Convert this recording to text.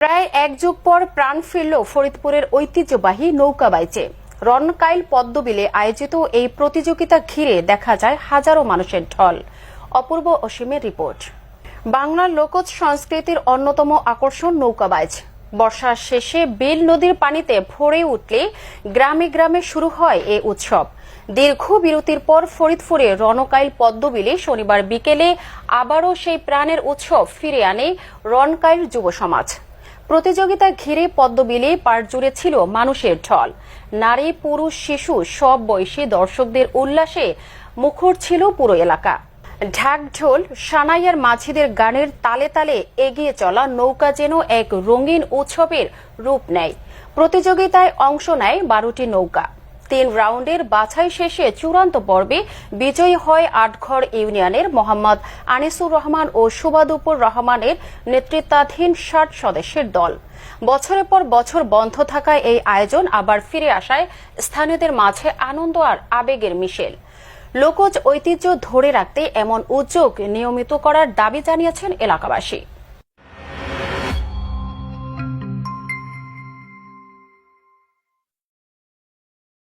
প্রায় এক যুগ পর প্রাণ ফিরল ফরিদপুরের ঐতিহ্যবাহী নৌকা বাইচে। রনকাইল পদ্মবিলে আয়োজিত এই প্রতিযোগিতা ঘিরে দেখা যায় হাজারো মানুষের ঢল। অপূর্ব অসীমের রিপোর্ট। বাংলার লোকজ সংস্কৃতির অন্যতম আকর্ষণ নৌকাবাইজ বর্ষার শেষে বিল নদীর পানিতে ভরে উঠলে গ্রামে গ্রামে শুরু হয় এ উৎসব। দীর্ঘ বিরতির পর ফরিদপুরে রনকাইল পদ্মবিলে শনিবার বিকেলে আবারও সেই প্রাণের উৎসব ফিরে আনে রনকাইল যুব সমাজ। প্রতিযোগিতা ঘিরে পদ্মবিলে পাড় জুড়ে ছিল মানুষের ঢল। নারী, পুরুষ, শিশু সব বয়সী দর্শকদের উল্লাসে মুখর ছিল পুরো এলাকা। ঢাকঢোল সানাইয়ার মাঝিদের গানের তালে তালে এগিয়ে চলা নৌকা যেন এক রঙিন উৎসবের রূপ নেয়। প্রতিযোগিতায় অংশ নেয় বারোটি নৌকা। তিন রাউন্ডের বাছাই শেষে চূড়ান্ত পর্বে বিজয়ী হয় আটঘর ইউনিয়নের মোহাম্মদ আনিসুর রহমান ও সুবাদুপুর রহমানের নেতৃত্বাধীন ষাট সদস্যের দল। বছরের পর বছর বন্ধ থাকায় এই আয়োজন আবার ফিরে আসায় স্থানীয়দের মাঝে আনন্দ আর আবেগের মিশেল। লোকজ ঐতিহ্য ধরে রাখতে এমন উদ্যোগ নিয়মিত করার দাবি জানিয়েছেন এলাকাবাসী।